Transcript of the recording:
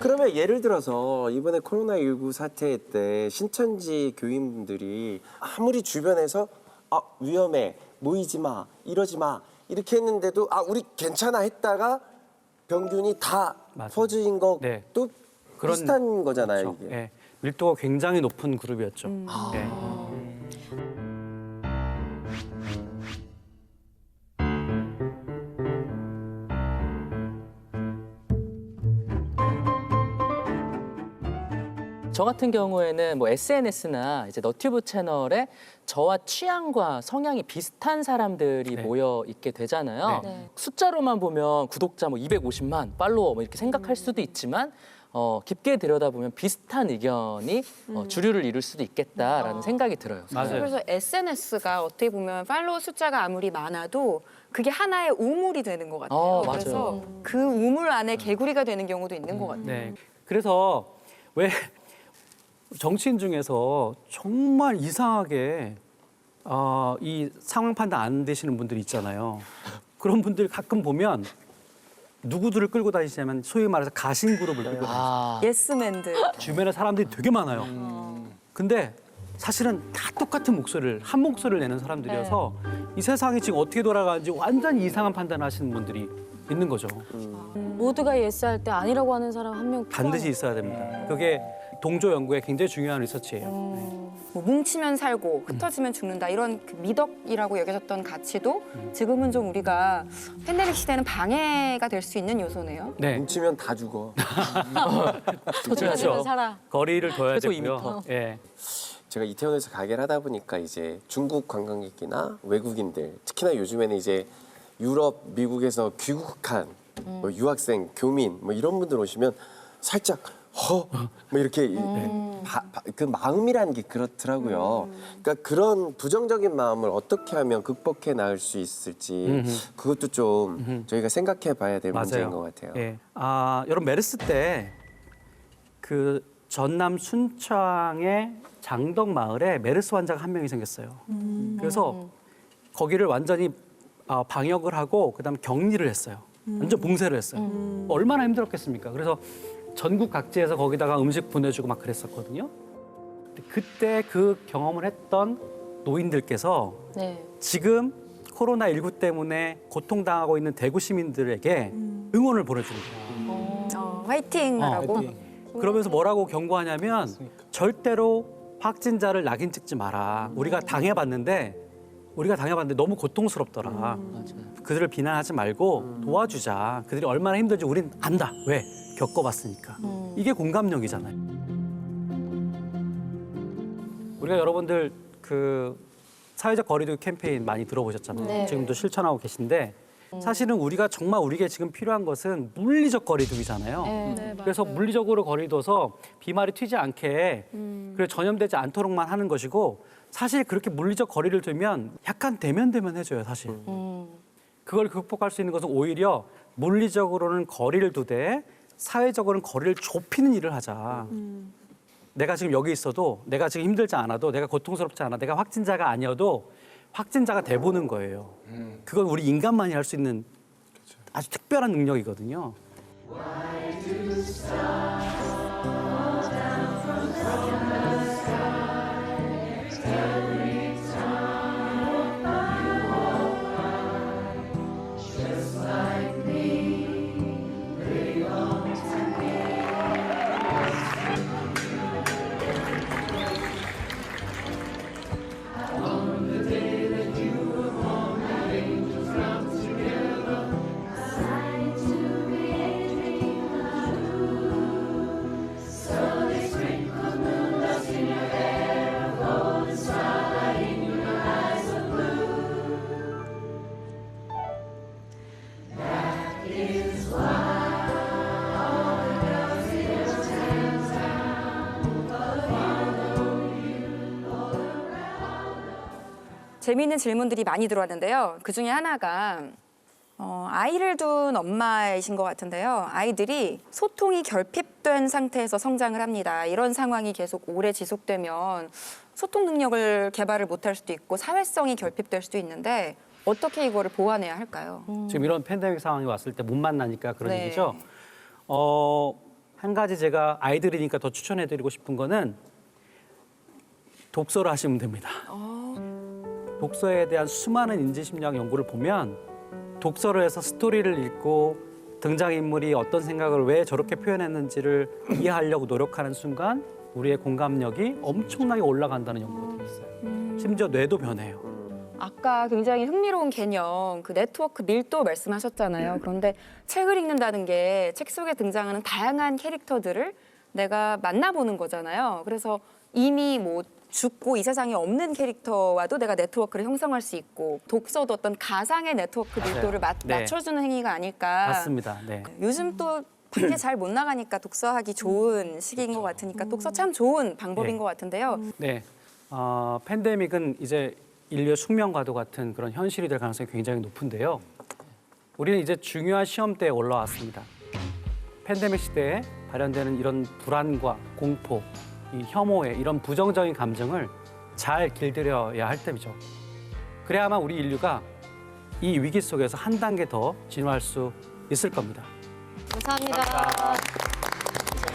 그러면 예를 들어서 이번에 코로나19 사태 때 신천지 교인분들이 아무리 주변에서 아 위험해 모이지 마 이러지 마 이렇게 했는데도 아 우리 괜찮아 했다가 병균이 다 맞아요. 퍼진 것도 네. 그런- 비슷한 거잖아요 그렇죠. 이게. 예. 밀도가 굉장히 높은 그룹이었죠. 예. 저 같은 경우에는 뭐 SNS나 이제 너튜브 채널에 저와 취향과 성향이 비슷한 사람들이 네. 모여 있게 되잖아요. 네. 숫자로만 보면 구독자 뭐 250만, 팔로워 뭐 이렇게 생각할 수도 있지만 어, 깊게 들여다보면 비슷한 의견이 어, 주류를 이룰 수도 있겠다라는 생각이 들어요. 맞아요. 그래서 SNS가 어떻게 보면 팔로워 숫자가 아무리 많아도 그게 하나의 우물이 되는 것 같아요. 어, 맞아요. 그래서 그 우물 안에 개구리가 되는 경우도 있는 것 같아요. 네. 그래서 왜 정치인 중에서 정말 이상하게 어, 이 상황 판단 안 되시는 분들이 있잖아요. 그런 분들 가끔 보면 누구들을 끌고 다니시냐면 소위 말해서 가신 그룹을 끌고 아, 예스맨들. 주변에 사람들이 되게 많아요. 근데 사실은 다 똑같은 목소리를 한 목소리를 내는 사람들이어서 이 세상이 지금 어떻게 돌아가는지 완전히 이상한 판단을 하시는 분들이 있는 거죠. 모두가 예스할 때 아니라고 하는 사람 한 명 반드시 있어야 됩니다. 그게 동조 연구에 굉장히 중요한 리서치예요. 뭐 뭉치면 살고 흩어지면 죽는다 이런 그 미덕이라고 여겨졌던 가치도 지금은 좀 우리가 팬데믹 시대는 방해가 될 수 있는 요소네요. 네, 뭉치면 다 죽어. 그렇죠. 살아. 거리를 둬야 최소 되고요. 2m. 예. 제가 이태원에서 가게를 하다 보니까 이제 중국 관광객이나 외국인들 특히나 요즘에는 이제 유럽, 미국에서 귀국한 뭐 유학생, 교민 뭐 이런 분들 오시면 살짝 허, 뭐 이렇게 이- 바- 바- 그 마음이라는 게 그렇더라고요. 그러니까 그런 부정적인 마음을 어떻게 하면 극복해 나갈 수 있을지 그것도 좀 저희가 생각해 봐야 될 문제인 것 같아요. 예. 아, 여러분 메르스 때 그 전남 순창의 장덕 마을에 메르스 환자가 한 명이 생겼어요. 그래서 거기를 완전히 아, 방역을 하고 그다음 격리를 했어요. 완전 봉쇄를 했어요. 얼마나 힘들었겠습니까? 그래서 전국 각지에서 거기다가 음식 보내주고 막 그랬었거든요. 그때 그 경험을 했던 노인들께서 네. 지금 코로나 19 때문에 고통당하고 있는 대구 시민들에게 응원을 보내주는 거예요. 어, 화이팅 하라고. 그러면서 뭐라고 경고하냐면 절대로 확진자를 낙인 찍지 마라. 우리가 당해봤는데 우리가 당해봤는데 너무 고통스럽더라. 그들을 비난하지 말고 도와주자. 그들이 얼마나 힘든지 우린 안다. 왜? 겪어봤으니까. 이게 공감력이잖아요. 우리가 여러분들 그 사회적 거리두기 캠페인 많이 들어보셨잖아요. 네. 지금도 실천하고 계신데 사실은 우리가 정말 우리에게 지금 필요한 것은 물리적 거리두기잖아요. 네. 그래서 물리적으로 거리둬서 비말이 튀지 않게 그리고 전염되지 않도록만 하는 것이고 사실 그렇게 물리적 거리를 두면 약간 대면대면 해줘요 사실. 그걸 극복할 수 있는 것은 오히려 물리적으로는 거리를 두되 사회적으로는 거리를 좁히는 일을 하자. 내가 지금 여기 있어도 내가 지금 힘들지 않아도 내가 고통스럽지 않아 내가 확진자가 아니어도 확진자가 돼 보는 거예요. 그건 우리 인간만이 할 수 있는 아주 특별한 능력이거든요. 재미있는 질문들이 많이 들어왔는데요. 그 중에 하나가 어, 아이를 둔 엄마이신 것 같은데요. 아이들이 소통이 결핍된 상태에서 성장을 합니다. 이런 상황이 계속 오래 지속되면 소통 능력을 개발을 못할 수도 있고 사회성이 결핍될 수도 있는데 어떻게 이거를 보완해야 할까요? 지금 이런 팬데믹 상황이 왔을 때 못 만나니까 그런 네. 얘기죠. 어, 한 가지 제가 아이들이니까 더 추천해드리고 싶은 거는 독서를 하시면 됩니다. 독서에 대한 수많은 인지심리학 연구를 보면 독서를 해서 스토리를 읽고 등장인물이 어떤 생각을 왜 저렇게 표현했는지를 이해하려고 노력하는 순간 우리의 공감력이 엄청나게 올라간다는 연구가 되어 있어요. 심지어 뇌도 변해요. 아까 굉장히 흥미로운 개념, 그 네트워크 밀도 말씀하셨잖아요. 그런데 책을 읽는다는 게 책 속에 등장하는 다양한 캐릭터들을 내가 만나보는 거잖아요. 그래서 이미 뭐 죽고 이 세상에 없는 캐릭터와도 내가 네트워크를 형성할 수 있고 독서도 어떤 가상의 네트워크. 밀도를 맞, 네. 맞춰주는 행위가 아닐까. 맞습니다. 네. 요즘 또 밖에 잘 못 나가니까 독서하기 좋은 시기인 것 같으니까 독서 참 좋은 방법인 네. 것 같은데요. 네. 어, 팬데믹은 이제 인류의 숙명과도 같은 그런 현실이 될 가능성이 굉장히 높은데요. 우리는 이제 중요한 시험대에 올라왔습니다. 팬데믹 시대에 발현되는 이런 불안과 공포, 이 혐오의 이런 부정적인 감정을 잘 길들여야 할 때이죠. 그래야만 우리 인류가 이 위기 속에서 한 단계 더 진화할 수 있을 겁니다. 감사합니다.